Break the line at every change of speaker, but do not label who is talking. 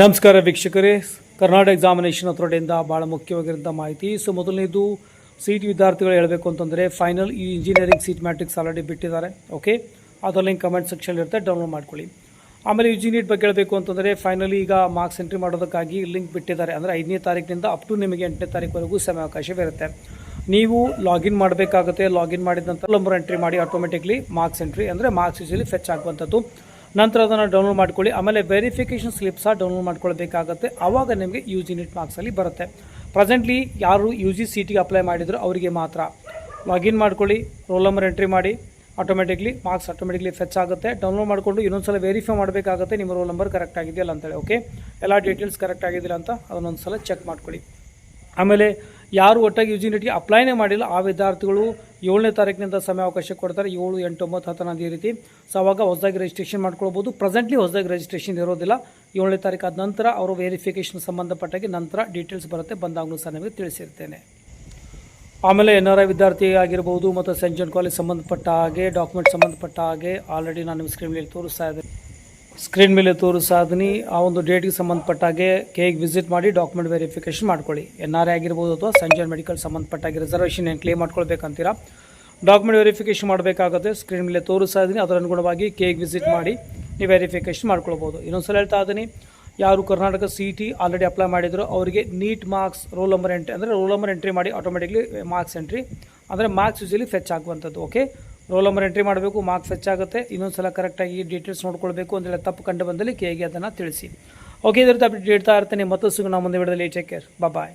ನಮಸ್ಕಾರ ವೀಕ್ಷಕರೇ. ಕರ್ನಾಟಕ ಎಕ್ಸಾಮಿನೇಷನ್ ಅಥಾರಿಟಿಯಿಂದ ಭಾಳ ಮುಖ್ಯವಾಗಿರುವಂಥ ಮಾಹಿತಿ. ಸೊ ಮೊದಲನೇದು ಸೀಟ್ ವಿದ್ಯಾರ್ಥಿಗಳು ಹೇಳಬೇಕು ಅಂತಂದರೆ ಫೈನಲ್ ಈ ಇಂಜಿನಿಯರಿಂಗ್ ಸೀಟ್ ಮ್ಯಾಟ್ರಿಕ್ಸ್ ಆಲ್ರೆಡಿ ಬಿಟ್ಟಿದ್ದಾರೆ. ಓಕೆ ಅದರಲ್ಲಿ ಲಿಂಕ್ ಕಮೆಂಟ್ ಸೆಕ್ಷನ್ ಇರುತ್ತೆ ಡೌನ್ಲೋಡ್ ಮಾಡ್ಕೊಳ್ಳಿ. ಆಮೇಲೆ ಯು ಜಿ ನೀಟ್ ಬಗ್ಗೆ ಹೇಳಬೇಕು ಅಂತಂದರೆ ಫೈನಲಿ ಈಗ ಮಾರ್ಕ್ಸ್ ಎಂಟ್ರಿ ಮಾಡೋದಕ್ಕಾಗಿ ಲಿಂಕ್ ಬಿಟ್ಟಿದ್ದಾರೆ. ಅಂದರೆ ಐದನೇ ತಾರೀಕಿನಿಂದ ಅಪ್ ಟು ನಿಮಗೆ ಎಂಟನೇ ತಾರೀಕುವರೆಗೂ ಸಮಯಾವಕಾಶವಿರುತ್ತೆ ನೀವು ಲಾಗಿನ್ ಮಾಡಬೇಕಾಗುತ್ತೆ. ಲಾಗಿನ್ ಮಾಡಿದ ನಂತರ ನಂಬರ್ ಎಂಟ್ರಿ ಮಾಡಿ ಆಟೋಮೆಟಿಕ್ಲಿ ಮಾರ್ಕ್ಸ್ ಎಂಟ್ರಿ ಅಂದರೆ ಮಾರ್ಕ್ಸ್ ಇಸಲಿ ಫೆಚ್ ಆಗುವಂಥದ್ದು. ನಂತರ ಅದನ್ನು ಡೌನ್ಲೋಡ್ ಮಾಡ್ಕೊಳ್ಳಿ. ಆಮೇಲೆ ವೆರಿಫಿಕೇಷನ್ ಸಹ ಡೌನ್ಲೋಡ್ ಮಾಡ್ಕೊಳ್ಬೇಕಾಗತ್ತೆ. ಆವಾಗ ನಿಮಗೆ ಯು ಜಿ ನೆಟ್ ಮಾರ್ಕ್ಸಲ್ಲಿ ಬರುತ್ತೆ. ಪ್ರೆಸೆಂಟ್ಲಿ ಯಾರು ಯು ಜಿ ಸಿ ಟಿಗೆ ಅಪ್ಲೈ ಮಾಡಿದ್ರು ಅವರಿಗೆ ಮಾತ್ರ. ಲಾಗಿನ್ ಮಾಡ್ಕೊಳ್ಳಿ ರೋಲ್ ನಂಬರ್ ಎಂಟ್ರಿ ಮಾಡಿ. ಆಟೋಮೆಟಿಕ್ಲಿ ಮಾರ್ಕ್ಸ್ ಆಟೋಮೆಟಿಕ್ಲಿ ಫೆಚ್ ಆಗುತ್ತೆ. ಡೌನ್ಲೋಡ್ ಮಾಡಿಕೊಂಡು ಇನ್ನೊಂದು ಸಲ ವೆರಿಫೈ ಮಾಡಬೇಕಾಗುತ್ತೆ. ನಿಮ್ಮ ರೋಲ್ ನಂಬರ್ ಕರೆಕ್ಟ್ ಆಗಿದೆಯಲ್ಲ ಅಂತೇಳಿ ಓಕೆ ಎಲ್ಲ ಡೀಟೇಲ್ಸ್ ಕರೆಕ್ಟ್ ಆಗಿದೆಯಲ್ಲ ಅಂತ ಅದನ್ನೊಂದು ಸಲ ಚೆಕ್ ಮಾಡ್ಕೊಳ್ಳಿ. ಆಮೇಲೆ ಯಾರು ಒಟ್ಟಾಗಿ ಯು ಜಿ ನೆಟ್ಗೆ ಅಪ್ಲೈನೇ ಮಾಡಿಲ್ಲ, ಆ ವಿದ್ಯಾರ್ಥಿಗಳು ಏಳನೇ ತಾರೀಕಿನಿಂದ ಸಮಯಾವಕಾಶ ಕೊಡ್ತಾರೆ, ಏಳು, ಎಂಟು, ಒಂಬತ್ತು, ಹತ್ತು ಹನ್ನೊಂದು ಈ ರೀತಿ. ಸೊ ಅವಾಗ ಹೊಸದಾಗಿ ರಿಜಿಸ್ಟ್ರೇಷನ್ ಮಾಡ್ಕೊಳ್ಬೋದು. ಪ್ರೆಸೆಂಟ್ಲಿ ಹೊಸದಾಗಿ ರಿಜಿಸ್ಟ್ರೇಷನ್ ಇರೋದಿಲ್ಲ. ಏಳನೇ ತಾರೀಕು ಆದ ನಂತರ ಅವರು ವೆರಿಫಿಕೇಷನ್ ಸಂಬಂಧಪಟ್ಟಾಗಿ ನಂತರ ಡೀಟೇಲ್ಸ್ ಬರುತ್ತೆ. ಬಂದಾಗಲೂ ಸಹ ನಿಮಗೆ ತಿಳಿಸಿರ್ತೇನೆ. ಆಮೇಲೆ ಎನ್ ಆರ್ ಐ ವಿದ್ಯಾರ್ಥಿ ಆಗಿರ್ಬೋದು, ಮತ್ತು ಸೆಂಟ್ ಜಾನ್ ಕಾಲೇಜ್ ಸಂಬಂಧಪಟ್ಟ ಹಾಗೆ ಡಾಕ್ಯುಮೆಂಟ್ ಸಂಬಂಧಪಟ್ಟ ಹಾಗೆ ಆಲ್ರೆಡಿ ನಾನು ನಿಮ್ಮ ಸ್ಕ್ರೀನ್ ಮೇಲೆ ತೋರಿಸ್ತಾ ಇದ್ದೆ ಸ್ಕ್ರೀನ್ ಮೇಲೆ ತೋರಿಸ್ತಾ ಇದ್ದೀನಿ ಆ ಒಂದು ಡೇಟ್ಗೆ ಸಂಬಂಧಪಟ್ಟಾಗೆ ಕೇಗೆ ವಿಸಿಟ್ ಮಾಡಿ ಡಾಕ್ಯುಮೆಂಟ್ ವೆರಿಫಿಕೇಷನ್ ಮಾಡ್ಕೊಳ್ಳಿ. ಎನ್ ಆರ್ ಆಗಿರ್ಬೋದು ಅಥವಾ ಸಂಜಯ್ ಮೆಡಿಕಲ್ ಸಂಬಂಧಪಟ್ಟಾಗಿ ರಿಸರ್ವೇಷನ್ ಏನು ಕ್ಲೇಮ್ ಮಾಡ್ಕೊಳ್ಬೇಕಂತೀರಾ? ಡಾಕ್ಯುಮೆಂಟ್ ವೆರಿಫಿಕೇಷನ್ ಮಾಡಬೇಕಾಗುತ್ತೆ. ಸ್ಕ್ರೀನ್ ಮೇಲೆ ತೋರಿಸ್ತಾ ಇದ್ದೀನಿ ಅದರ ಅನುಗುಣವಾಗಿ ಕೇಗೆ ವಿಸಿಟ್ ಮಾಡಿ ನೀವು ವೆರಿಫಿಕೇಷನ್ ಮಾಡ್ಕೊಳ್ಬೋದು. ಇನ್ನೊಂದ್ಸಲ ಹೇಳ್ತಾ ಇದ್ದೀನಿ, ಯಾರು Karnataka C T already apply ಮಾಡಿದ್ರು, ಅವರಿಗೆ NEET marks roll number entry ಅಂದರೆ ರೋಲ್ ನಂಬರ್ ಎಂಟ್ರಿ ಮಾಡಿ ಆಟೋಮೆಟಿಕ್ಲಿ ಮಾರ್ಕ್ಸ್ ಎಂಟ್ರಿ ಅಂದರೆ ಮಾರ್ಕ್ಸ್ ಯೂಸಲಿ ಫೆಚ್ ಆಗುವಂಥದ್ದು ಓಕೆ ರೋಲ್ ನಂಬರ್ ಎಂಟ್ರಿ ಮಾಡಬೇಕು ಮಾರ್ಕ್ಸ್ ಹೆಚ್ಚಾಗುತ್ತೆ. ಇನ್ನೊಂದು ಸಲ ಕರೆಕ್ಟಾಗಿ ಡೀಟೇಲ್ಸ್ ನೋಡ್ಕೊಳ್ಬೇಕು. ಅಂದರೆ ತಪ್ಪು ಕಂಡು ಬಂದಲ್ಲಿ ಕೇಗೆ ಅದನ್ನು ತಿಳಿಸಿ. ಓಕೆ ಇದ್ರ ತಪ್ಪು ಇಡ್ತಾ ಇರ್ತೀನಿ. ಮತ್ತಷ್ಟು ನಾವು ಮುಂದೆ ವಿಡದಲ್ಲಿ ಟೇಕ್ ಕೇರ್ ಬಾಯ್